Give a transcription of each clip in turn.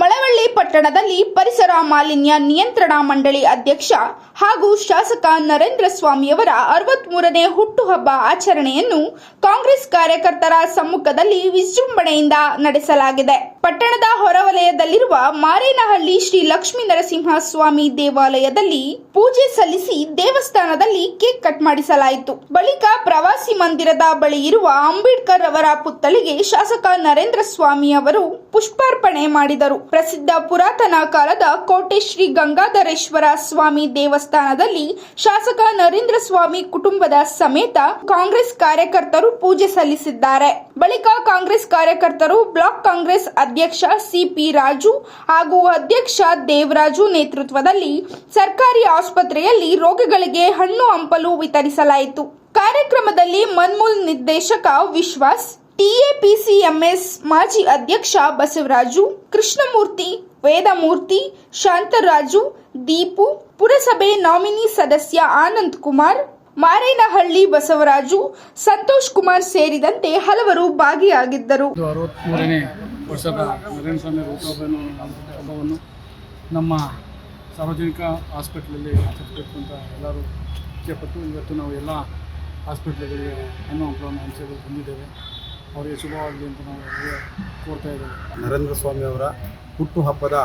ಮಳವಳ್ಳಿ ಪಟ್ಟಣದಲ್ಲಿ ಪರಿಸರ ಮಾಲಿನ್ಯ ನಿಯಂತ್ರಣ ಮಂಡಳಿ ಅಧ್ಯಕ್ಷ ಹಾಗೂ ಶಾಸಕ ನರೇಂದ್ರ ಸ್ವಾಮಿಯವರ ಅರವತ್ಮೂರನೇ ಹುಟ್ಟುಹಬ್ಬ ಆಚರಣೆಯನ್ನು ಕಾಂಗ್ರೆಸ್ ಕಾರ್ಯಕರ್ತರ ಸಮ್ಮುಖದಲ್ಲಿ ವಿಜೃಂಭಣೆಯಿಂದ ನಡೆಸಲಾಗಿದೆ. ಪಟ್ಟಣದ ಹೊರವಲಯದಲ್ಲಿರುವ ಮಾರೇನಹಳ್ಳಿ ಶ್ರೀ ಲಕ್ಷ್ಮೀ ನರಸಿಂಹ ಸ್ವಾಮಿ ದೇವಾಲಯದಲ್ಲಿ ಪೂಜೆ ಸಲ್ಲಿಸಿ ದೇವಸ್ಥಾನದಲ್ಲಿ ಕೇಕ್ ಕಟ್ ಮಾಡಿಸಲಾಯಿತು. ಬಳಿಕ ಪ್ರವಾಸಿ ಮಂದಿರದ ಬಳಿ ಇರುವ ಅಂಬೇಡ್ಕರ್ ಅವರ ಪುತ್ತಳಿಗೆ ಶಾಸಕ ನರೇಂದ್ರ ಸ್ವಾಮಿ ಅವರು ಪುಷ್ಪಾರ್ಪಣೆ ಮಾಡಿದರು. ಪ್ರಸಿದ್ಧ ಪುರಾತನ ಕಾಲದ ಕೋಟೆ ಶ್ರೀ ಗಂಗಾಧರೇಶ್ವರ ಸ್ವಾಮಿ ದೇವಸ್ಥಾನದಲ್ಲಿ ಶಾಸಕ ನರೇಂದ್ರ ಸ್ವಾಮಿ ಕುಟುಂಬದ ಸಮೇತ ಕಾಂಗ್ರೆಸ್ ಕಾರ್ಯಕರ್ತರು ಪೂಜೆ ಸಲ್ಲಿಸಿದ್ದಾರೆ. ಬಳಿಕ ಕಾಂಗ್ರೆಸ್ ಕಾರ್ಯಕರ್ತರು ಬ್ಲಾಕ್ ಕಾಂಗ್ರೆಸ್ ಅಧ್ಯಕ್ಷ ಸಿಪಿ ರಾಜು ಹಾಗೂ ಅಧ್ಯಕ್ಷ ದೇವರಾಜು ನೇತೃತ್ವದಲ್ಲಿ ಸರ್ಕಾರಿ ಆಸ್ಪತ್ರೆಯಲ್ಲಿ ರೋಗಿಗಳಿಗೆ ಹಣ್ಣು ಹಂಪಲು ವಿತರಿಸಲಾಯಿತು. ಕಾರ್ಯಕ್ರಮದಲ್ಲಿ ಮನ್ಮೂಲ್ ನಿರ್ದೇಶಕ ವಿಶ್ವಾಸ್ ಟಿಎಪಿಸಿಎಂಎಸ್ ಮಾಜಿ ಅಧ್ಯಕ್ಷ ಬಸವರಾಜು, ಕೃಷ್ಣಮೂರ್ತಿ, ವೇದಮೂರ್ತಿ, ಶಾಂತರಾಜು, ದೀಪು, ಪುರಸಭೆ ನಾಮಿನಿ ಸದಸ್ಯ ಆನಂದ್ ಕುಮಾರ್, ಮಾರೇನಹಳ್ಳಿ ಬಸವರಾಜು, ಸಂತೋಷ್ ಕುಮಾರ್ ಸೇರಿದಂತೆ ಹಲವರು ಭಾಗಿಯಾಗಿದ್ದರು. ಅರವತ್ತ್ಮೂರನೇ ವರ್ಷದ ನಮ್ಮ ಸಾರ್ವಜನಿಕ ಹಾಸ್ಪಿಟ್ಲಲ್ಲಿ ಆಚರಿಸಬೇಕು ಅಂತ ಎಲ್ಲರೂ ಇಚ್ಛೆಪಟ್ಟು ಇವತ್ತು ನಾವು ಎಲ್ಲ ಹಾಸ್ಪಿಟ್ಲ್ಗಳಿಗೆ ಹಣ್ಣು ಹಂಪಲವನ್ನು ಹಂಚಲು ಬಂದಿದ್ದೇವೆ. ಅವರಿಗೆ ಶುಭವಾಗಲಿ ಅಂತ ನಾವು ಕೋರ್ತಾ ಇದ್ದೇವೆ. ನರೇಂದ್ರ ಸ್ವಾಮಿ ಅವರ ಹುಟ್ಟುಹಬ್ಬದ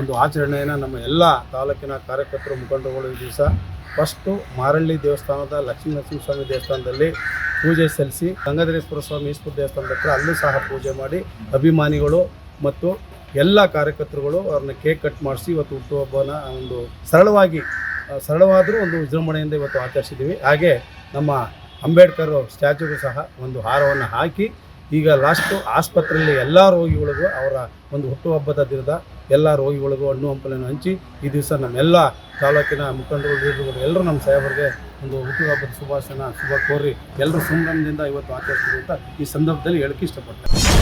ಒಂದು ಆಚರಣೆಯನ್ನು ನಮ್ಮ ಎಲ್ಲ ತಾಲೂಕಿನ ಕಾರ್ಯಕರ್ತರು ಮುಖಂಡರುಗಳು ಈ ದಿವಸ ಫಸ್ಟು ಮಾರಳ್ಳಿ ದೇವಸ್ಥಾನದ ಲಕ್ಷ್ಮೀ ನರಸಿಂಹಸ್ವಾಮಿ ದೇವಸ್ಥಾನದಲ್ಲಿ ಪೂಜೆ ಸಲ್ಲಿಸಿ ಗಂಗಾಧರೇಶ್ವರ ಸ್ವಾಮಿ ಈಶ್ವರ ದೇವಸ್ಥಾನದ ಹತ್ರ ಅಲ್ಲೂ ಸಹ ಪೂಜೆ ಮಾಡಿ ಅಭಿಮಾನಿಗಳು ಮತ್ತು ಎಲ್ಲ ಕಾರ್ಯಕರ್ತರುಗಳು ಅವ್ರನ್ನ ಕೇಕ್ ಕಟ್ ಮಾಡಿಸಿ ಇವತ್ತು ಹುಟ್ಟುಹಬ್ಬನ ಒಂದು ಸರಳವಾಗಿ ಸರಳವಾದರೂ ಒಂದು ವಿಜೃಂಭಣೆಯಿಂದ ಇವತ್ತು ಆಚರಿಸಿದ್ದೀವಿ. ಹಾಗೆ ನಮ್ಮ ಅಂಬೇಡ್ಕರ್ ಸ್ಟ್ಯಾಚ್ಯೂಗೂ ಸಹ ಒಂದು ಹಾರವನ್ನು ಹಾಕಿ ಈಗ ಲಾಸ್ಟು ಆಸ್ಪತ್ರೆಯಲ್ಲಿ ಎಲ್ಲ ರೋಗಿಗಳಿಗೂ ಅವರ ಒಂದು ಹುಟ್ಟುಹಬ್ಬದ ದಿನದ ಎಲ್ಲ ರೋಗಿಗಳಿಗೂ ಹಣ್ಣು ಹಂಪಲನ್ನು ಹಂಚಿ ಈ ದಿವಸ ನಮ್ಮೆಲ್ಲ ತಾಲೂಕಿನ ಮುಖಂಡರು ಲೀಡರ್ಗಳು ಎಲ್ಲರೂ ನಮ್ಮ ಸಾಹೇಬರಿಗೆ ಒಂದು ಹುಟ್ಟುಹಬ್ಬದ ಶುಭಾಶಯನ ಶುಭ ಕೋರಿ ಎಲ್ಲರೂ ಸಂಭ್ರಮದಿಂದ ಇವತ್ತು ಆಚರಿಸ್ತೀವಿ ಅಂತ ಈ ಸಂದರ್ಭದಲ್ಲಿ ಹೇಳಕ್ಕೆ ಇಷ್ಟಪಡ್ತೇನೆ.